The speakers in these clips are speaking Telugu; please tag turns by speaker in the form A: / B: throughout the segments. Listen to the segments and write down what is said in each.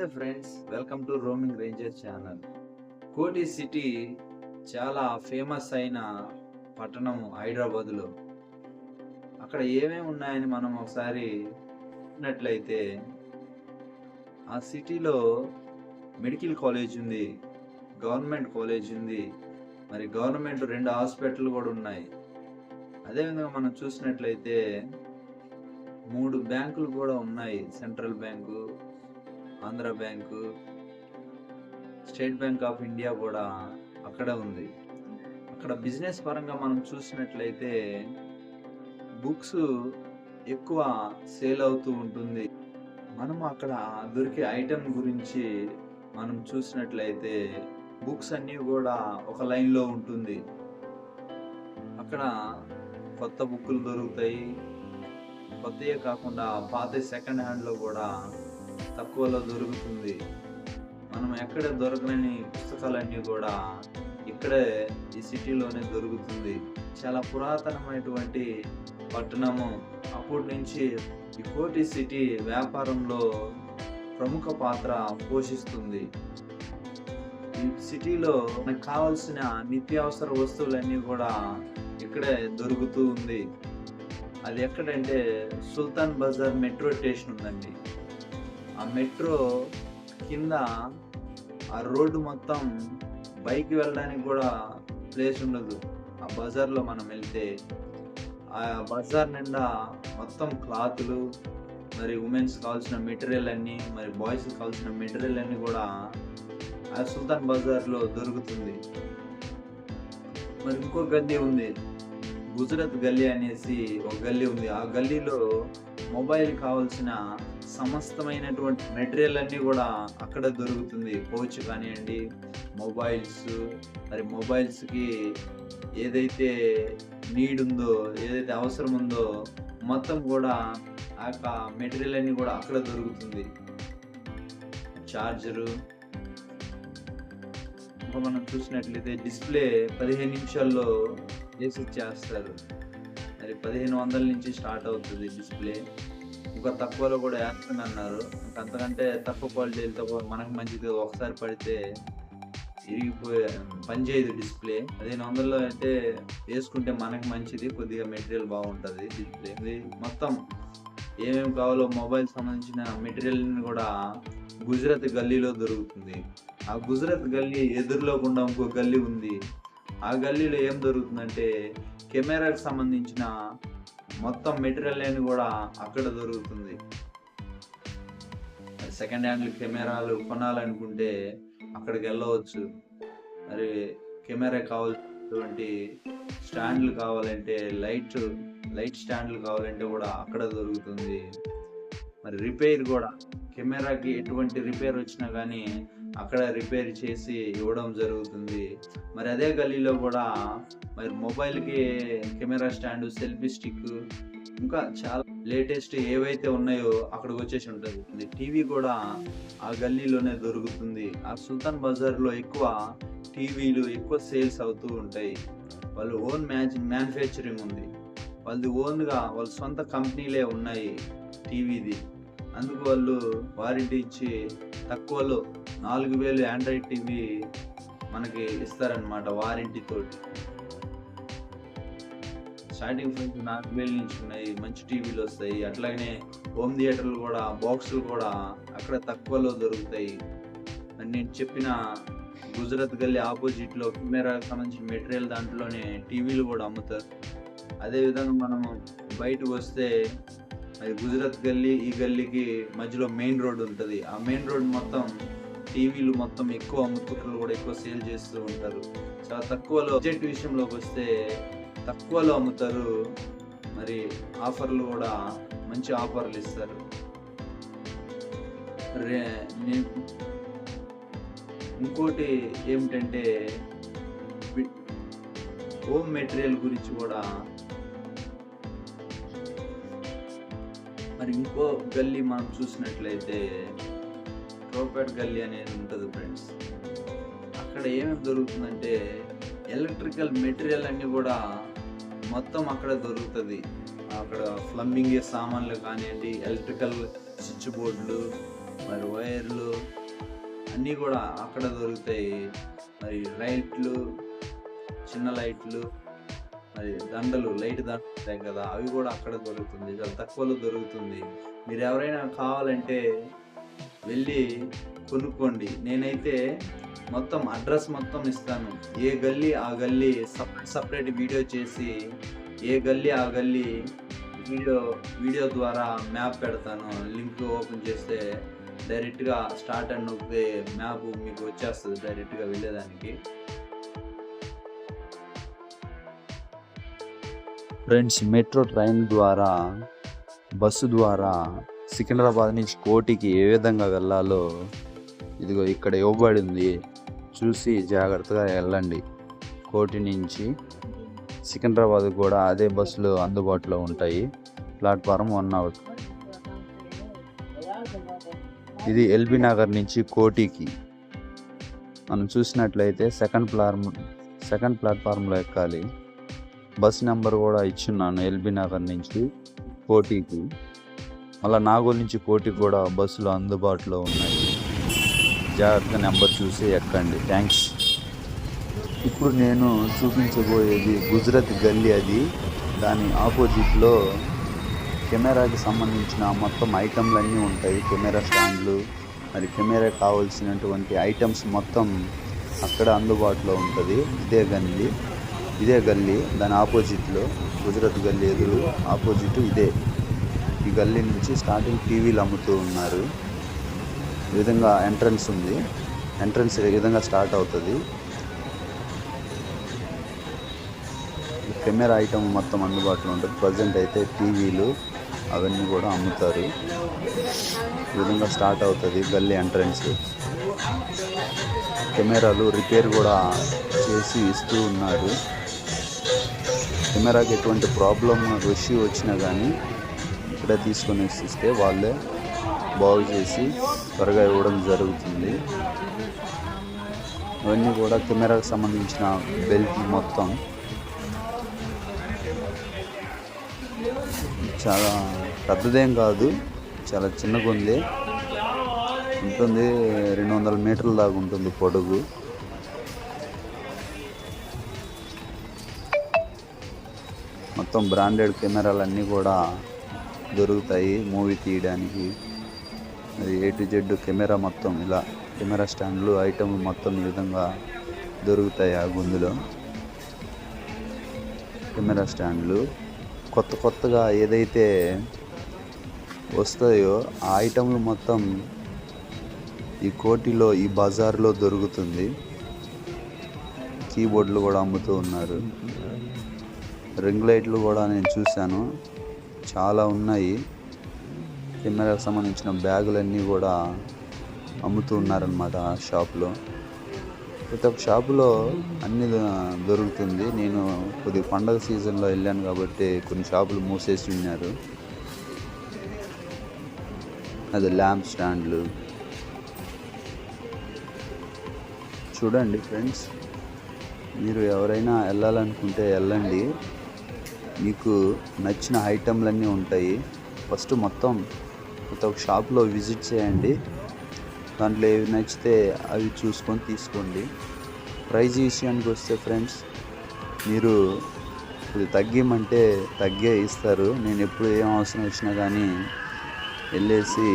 A: నమస్తే friends welcome to roaming ranger channel. Koti city చాలా ఫేమస్ అయిన పట్టణం హైదరాబాద్లో. అక్కడ ఏమేమి ఉన్నాయని మనం ఒకసారి చూసినట్లయితే ఆ సిటీలో మెడికల్ కాలేజ్ ఉంది గవర్నమెంట్ కాలేజ్ ఉంది మరి గవర్నమెంట్ రెండు హాస్పిటల్ కూడా ఉన్నాయి. అదేవిధంగా మనం చూసినట్లయితే మూడు బ్యాంకులు కూడా ఉన్నాయి central bank Andhra bank state bank of India కూడా అక్కడ ఉంది. అక్కడ బిజినెస్ పరంగా మనం చూసినట్లయితే బుక్స్ ఎక్కువ సేల్ అవుతూ ఉంటుంది. మనం అక్కడ దొరికే ఐటెం గురించి మనం చూసినట్లయితే బుక్స్ అన్నీ కూడా ఒక లైన్లో ఉంటుంది. అక్కడ కొత్త బుక్కులు దొరుకుతాయి. కొత్తయే కాకుండా పాత సెకండ్ హ్యాండ్లో కూడా తక్కువలో దొరుకుతుంది. మనం ఎక్కడ దొరకలేని పుస్తకాలన్నీ కూడా ఇక్కడే ఈ సిటీలోనే దొరుకుతుంది. చాలా పురాతనమైనటువంటి పట్టణము. అప్పటి నుంచి ఈ కోటి సిటీ వ్యాపారంలో ప్రముఖ పాత్ర పోషిస్తుంది. ఈ సిటీలో మనకు కావాల్సిన నిత్యావసర వస్తువులన్నీ కూడా ఇక్కడే దొరుకుతూ ఉంది. అది ఎక్కడంటే సుల్తాన్ బజార్ మెట్రో స్టేషన్ ఉందండి. ఆ మెట్రో కింద ఆ రోడ్డు మొత్తం బైక్ వెళ్ళడానికి కూడా ప్లేస్ ఉండదు. ఆ బజార్లో మనం వెళ్తే ఆ బజార్ నిండా మొత్తం క్లాతులు మరి ఉమెన్స్ కావాల్సిన మెటీరియల్ అన్నీ మరి బాయ్స్ కావాల్సిన మెటీరియల్ అన్నీ కూడా ఆ సుల్తాన్ బజార్లో దొరుకుతుంది. మరి ఇంకో గల్లీ ఉంది. గుజరాత్ గల్లీ అనేసి ఒక గల్లీ ఉంది. ఆ గల్లీలో మొబైల్ కావాల్సిన సమస్తమైనటువంటి మెటీరియల్ అన్నీ కూడా అక్కడ దొరుకుతుంది. పౌచ్ కానివ్వండి మొబైల్స్ మరి మొబైల్స్కి ఏదైతే నీడ్ ఉందో ఏదైతే అవసరం ఉందో మొత్తం కూడా ఆ యొక్క మెటీరియల్ అన్నీ కూడా అక్కడ దొరుకుతుంది. చార్జరు ఇంకా మనం చూసినట్లయితే డిస్ప్లే పదిహేను నిమిషాల్లో వేసి చేస్తారు. మరి పదిహేను వందల నుంచి స్టార్ట్ అవుతుంది డిస్ప్లే ఇంకా తక్కువలో కూడా వేస్తాను అన్నారు అంతకంటే తక్కువ క్వాలిటీలతో మనకు మంచిది ఒకసారి పడితే ఇరిగిపోయే పని చేయదు డిస్ప్లే. పదిహేను వందల్లో అయితే వేసుకుంటే మనకు మంచిది కొద్దిగా మెటీరియల్ బాగుంటుంది డిస్ప్లే. ఇది మొత్తం ఏమేమి కావాలో మొబైల్ సంబంధించిన మెటీరియల్ని కూడా గుజరాత్ గల్లీలో దొరుకుతుంది. ఆ గుజరాత్ గల్లీ ఎదురులో కూడా ఇంకో గల్లీ ఉంది. ఆ గల్లీలో ఏం దొరుకుతుందంటే కెమెరాకి సంబంధించిన మొత్తం మెటీరియల్ అని కూడా అక్కడ దొరుకుతుంది. సెకండ్ హ్యాండ్ కెమెరాలు కొనాలనుకుంటే అక్కడికి వెళ్ళవచ్చు. మరి కెమెరా కావాల్సినటువంటి స్టాండ్లు కావాలంటే లైట్ లైట్ స్టాండ్లు కావాలంటే కూడా అక్కడ దొరుకుతుంది. మరి రిపేర్ కూడా కెమెరాకి ఎటువంటి రిపేర్ వచ్చినా కానీ అక్కడ రిపేర్ చేసి ఇవ్వడం జరుగుతుంది. మరి అదే గల్లీలో కూడా మరి మొబైల్కి కెమెరా స్టాండ్ సెల్ఫీ స్టిక్ ఇంకా చాలా లేటెస్ట్ ఏవైతే ఉన్నాయో అక్కడికి వచ్చేసి ఉంటుంది. టీవీ కూడా ఆ గల్లీలోనే దొరుకుతుంది. ఆ సుల్తాన్ బజార్లో ఎక్కువ టీవీలు ఎక్కువ సేల్స్ అవుతూ ఉంటాయి. వాళ్ళు ఓన్ మ్యాచ్ మ్యానుఫ్యాక్చరింగ్ ఉంది. వాళ్ళది ఓన్గా వాళ్ళ సొంత కంపెనీలే ఉన్నాయి. టీవీది అందుకు వాళ్ళు వారంటీ ఇచ్చి తక్కువలో నాలుగు వేలు ఆండ్రాయిడ్ టీవీ మనకి ఇస్తారనమాట వారంటీ తోటి. స్టార్టింగ్ ప్రైస్ నాలుగు వేలు నుంచి ఉన్నాయి మంచి టీవీలు వస్తాయి. అట్లాగనే హోమ్ థియేటర్లు కూడా బాక్సులు కూడా అక్కడ తక్కువలో దొరుకుతాయి. నేను చెప్పిన గుజరాత్ గల్లీ ఆపోజిట్లో కెమెరా సంబంధించిన మెటీరియల్ దాంట్లోనే టీవీలు కూడా అమ్ముతారు. అదేవిధంగా మనము బయటకు వస్తే అది గుజరాత్ గల్లీ ఈ గల్లీకి మధ్యలో మెయిన్ రోడ్ ఉంటుంది. ఆ మెయిన్ రోడ్ మొత్తం టీవీలు మొత్తం ఎక్కువ అమ్ముతున్నారు కూడా ఎక్కువ సేల్ చేస్తూ ఉంటారు. చాలా తక్కువలో బడ్జెట్ విషయంలోకి వస్తే తక్కువలో అమ్ముతారు. మరి ఆఫర్లు కూడా మంచి ఆఫర్లు ఇస్తారు. రే ఇంకోటి ఏమిటంటే హోమ్ మెటీరియల్ గురించి కూడా మరి ఇంకో గల్లీ మనం చూసినట్లయితే ట్రోపేట్ గల్లీ అనేది ఉంటుంది ఫ్రెండ్స్ అక్కడ ఏమేమి దొరుకుతుందంటే ఎలక్ట్రికల్ మెటీరియల్ అన్నీ కూడా మొత్తం అక్కడ దొరుకుతుంది. అక్కడ ప్లంబింగ్ సామాన్లు కానివ్వండి ఎలక్ట్రికల్ స్విచ్ బోర్డులు
B: మరి వైర్లు అన్నీ కూడా అక్కడ దొరుకుతాయి. మరి లైట్లు చిన్న లైట్లు అది దండలు లైట్ దండలు కదా అవి కూడా అక్కడ దొరుకుతుంది చాలా తక్కువలో దొరుకుతుంది. మీరు ఎవరైనా కావాలంటే వెళ్ళి కొనుక్కోండి. నేనైతే మొత్తం అడ్రస్ మొత్తం ఇస్తాను. ఏ గల్లీ ఆ గల్లీ సపరేట్ సపరేట్ వీడియో చేసి ఏ గల్లీ ఆ గల్లీ వీడియో వీడియో ద్వారా మ్యాప్ పెడతాను. లింక్ ఓపెన్ చేస్తే డైరెక్ట్గా స్టార్ట్ అని నొక్కితే మ్యాప్ మీకు వచ్చేస్తుంది డైరెక్ట్గా వెళ్ళేదానికి.
A: ఫ్రెండ్స్ మెట్రో ట్రైన్ ద్వారా బస్సు ద్వారా సికింద్రాబాద్ నుంచి కోటికి ఏ విధంగా వెళ్ళాలో ఇదిగో ఇక్కడ ఇవ్వబడింది. చూసి జాగ్రత్తగా వెళ్ళండి. కోటి నుంచి సికింద్రాబాద్ కూడా అదే బస్సులు అందుబాటులో ఉంటాయి. Platform one hour. ఇది ఎల్బీ నగర్ నుంచి కోటికి. మనం చూసినట్లయితే సెకండ్ ప్లాట్ఫామ్ సెకండ్ ప్లాట్ఫామ్లో ఎక్కాలి. బస్ నెంబర్ కూడా ఇచ్చున్నాను ఎల్బీ నగర్ నుంచి కోటికి మళ్ళీ నాగోల్ నుంచి కోటికి కూడా బస్సులు అందుబాటులో ఉన్నాయి. జాగ్రత్తగా నెంబర్ చూసి ఎక్కండి. థ్యాంక్స్. ఇప్పుడు నేను చూపించబోయేది గుజరాత్ గల్లీ అది. దాని ఆపోజిట్లో కెమెరాకి సంబంధించిన మొత్తం ఐటమ్లన్నీ ఉంటాయి. కెమెరా స్టాండ్లు మరి కెమెరా కావాల్సినటువంటి ఐటమ్స్ మొత్తం అక్కడ అందుబాటులో ఉంటుంది. ఇదే గల్లీ. ఇదే గల్లీ దాని ఆపోజిట్లో గుజరత్ గల్లీ ఎదురు ఆపోజిట్ ఇదే. ఈ గల్లీ నుంచి స్టార్టింగ్ టీవీలు అమ్ముతూ ఉన్నారు. ఈ విధంగా ఎంట్రన్స్ ఉంది. ఎంట్రన్స్ ఈ విధంగా స్టార్ట్ అవుతుంది. కెమెరా ఐటమ్ మొత్తం అందుబాటులో ఉంటుంది. ప్రజెంట్ అయితే టీవీలు అవన్నీ కూడా అమ్ముతారు. ఈ విధంగా స్టార్ట్ అవుతుంది గల్లీ ఎంట్రన్స్. కెమెరాలు రిపేర్ కూడా చేసి ఇస్తూ ఉన్నారు. కెమెరాకి ఎటువంటి ప్రాబ్లం ఇష్యూ వచ్చినా కానీ ఇక్కడ తీసుకొని ఇస్తే వాళ్ళే బాగు చేసి త్వరగా ఇవ్వడం జరుగుతుంది. ఇవన్నీ కూడా కెమెరాకి సంబంధించిన బెల్ట్ మొత్తం. చాలా పెద్దదేం కాదు చాలా చిన్నగా ఉంది ఉంటుంది రెండు వందల మీటర్ల దాకా ఉంటుంది పొడుగు. మొత్తం బ్రాండెడ్ కెమెరాలు అన్నీ కూడా దొరుకుతాయి మూవీ తీయడానికి. అది ఏ టు జెడ్ కెమెరా మొత్తం ఇలా కెమెరా స్టాండ్లు ఐటమ్ మొత్తం ఈ విధంగా దొరుకుతాయి ఆ గుందులో. కెమెరా స్టాండ్లు. కొత్త కొత్తగా ఏదైతే వస్తాయో ఆ ఐటమ్లు మొత్తం ఈ కోటిలో ఈ బజార్లో దొరుకుతుంది. కీబోర్డులు కూడా అమ్ముతూ ఉన్నారు. రింగ్ లైట్లు కూడా నేను చూశాను. చాలా ఉన్నాయి. కెమెరాకు సంబంధించిన బ్యాగులన్నీ కూడా అమ్ముతూ ఉన్నారనమాట ఆ షాప్లో. ప్రతి ఒక్క షాపులో అన్ని దొరుకుతుంది. నేను కొద్ది పండగ సీజన్లో వెళ్ళాను కాబట్టి కొన్ని షాపులు మూసేసి ఉన్నారు. అది ల్యాంప్ స్టాండ్లు. చూడండి ఫ్రెండ్స్ మీరు ఎవరైనా వెళ్ళాలనుకుంటే వెళ్ళండి. మీకు నచ్చిన ఐటెంలన్నీ ఉంటాయి. ఫస్ట్ మొత్తం ప్రతి ఒక్క షాప్లో విజిట్ చేయండి. దాంట్లో ఏవి నచ్చితే అవి చూసుకొని తీసుకోండి. ప్రైజ్ విషయానికి వస్తే ఫ్రెండ్స్ మీరు ఇది తగ్గిమంటే తగ్గే ఇస్తారు. నేను ఎప్పుడు ఏం అవసరం వచ్చినా కానీ వెళ్ళేసి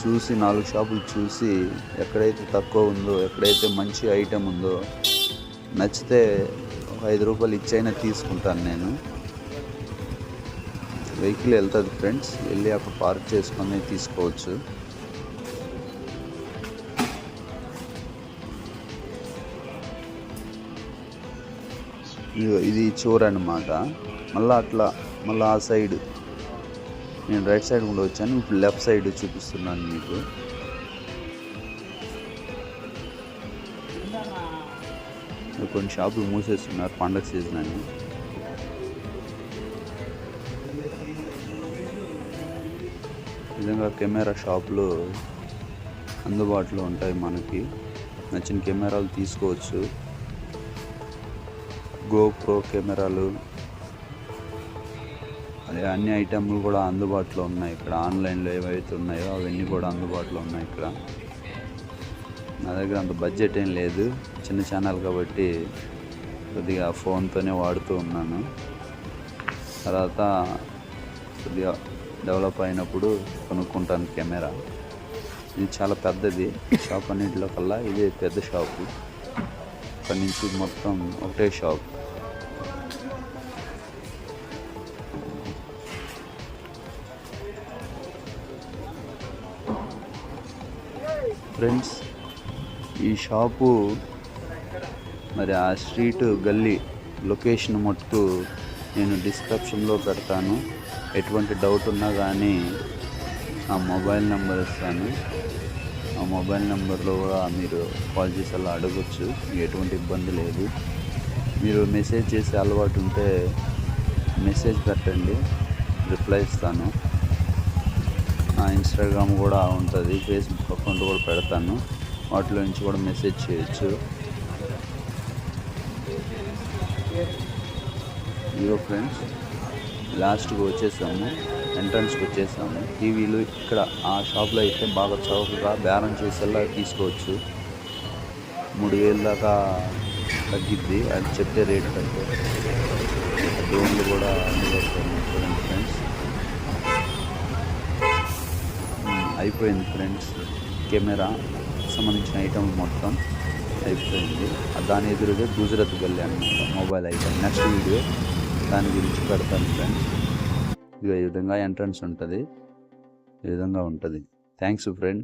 A: చూసి నాలుగు షాపులు చూసి ఎక్కడైతే తక్కువ ఉందో ఎక్కడైతే మంచి ఐటెం ఉందో నచ్చితే ఐదు రూపాయలు ఇచ్చైనా తీసుకుంటాను నేను. వెహికల్ వెళ్తుంది ఫ్రెండ్స్. వెళ్ళి అక్కడ పార్క్ చేసుకొని తీసుకోవచ్చు. ఇది చోర్ అనమాట మళ్ళీ అట్లా మళ్ళీ ఆ సైడ్. నేను రైట్ సైడ్ కూడా వచ్చాను. ఇప్పుడు లెఫ్ట్ సైడ్ చూపిస్తున్నాను మీకు. కొన్ని షాపులు మూసేస్తున్నారు పండగ సీజన్ అని. నిజంగా విధంగా కెమెరా షాపులు అందుబాటులో ఉంటాయి మనకి. నచ్చిన కెమెరాలు తీసుకోవచ్చు. గోప్రో కెమెరాలు. అదే అన్ని ఐటెంలు కూడా అందుబాటులో ఉన్నాయి ఇక్కడ. ఆన్లైన్లో ఏవైతే ఉన్నాయో అవన్నీ కూడా అందుబాటులో ఉన్నాయి ఇక్కడ. నా దగ్గర అంత బడ్జెట్ ఏం లేదు. చిన్న ఛానల్ కాబట్టి కొద్దిగా ఫోన్తోనే వాడుతూ ఉన్నాను. తర్వాత కొద్దిగా డెవలప్ అయినప్పుడు కొనుక్కుంటాను కెమెరా. ఇది చాలా పెద్దది. షాప్ అన్నింటిలో కల్లా ఇదే పెద్ద షాపు ఇక్కడ నుంచి మొత్తం ఒకటే షాప్ ఫ్రెండ్స్ ఈ షాపు మరి ఆ స్ట్రీట్ గల్లీ లొకేషన్ మటుకు నేను డిస్క్రిప్షన్లో పెడతాను. ఎటువంటి డౌట్ ఉన్నా కానీ ఆ మొబైల్ నెంబర్ ఇస్తాను. ఆ మొబైల్ నెంబర్లో కూడా మీరు కాల్ చేసి అలా అడగచ్చు. మీకు ఎటువంటి ఇబ్బంది లేదు. మీరు మెసేజ్ చేసే అలవాటు ఉంటే మెసేజ్ పెట్టండి. రిప్లై ఇస్తాను. నా ఇన్స్టాగ్రామ్ కూడా ఉంటుంది. ఫేస్బుక్ అకౌంట్ కూడా పెడతాను. వాటిలో నుంచి కూడా మెసేజ్ చేయొచ్చు. ఇదిగో ఫ్రెండ్స్ లాస్ట్కి వచ్చేసాము ఎంట్రన్స్కి వచ్చేసాము. టీవీలు ఇక్కడ ఆ షాప్లో అయితే బాగా చౌకగా బేరం చేసేలా తీసుకోవచ్చు. మూడు వేలు దాకా తగ్గిద్ది అది చెప్పే రేట్ కంటే డ్రోన్లు కూడా చూడండి ఫ్రెండ్స్ అయిపోయింది ఫ్రెండ్స్ కెమెరా. సంబంధించిన ఐటమ్ మొత్తం అయిపోయింది. దాని ఎదురుగా గుజరాత్ గల్లీ అనమాట మొబైల్ ఐటమ్ నెక్స్ట్ వీడియో దాని గురించి పెడతాను ఫ్రెండ్స్ ఇది ఈ విధంగా ఎంట్రన్స్ ఉంటుంది. ఈ విధంగా ఉంటుంది. Thanks friend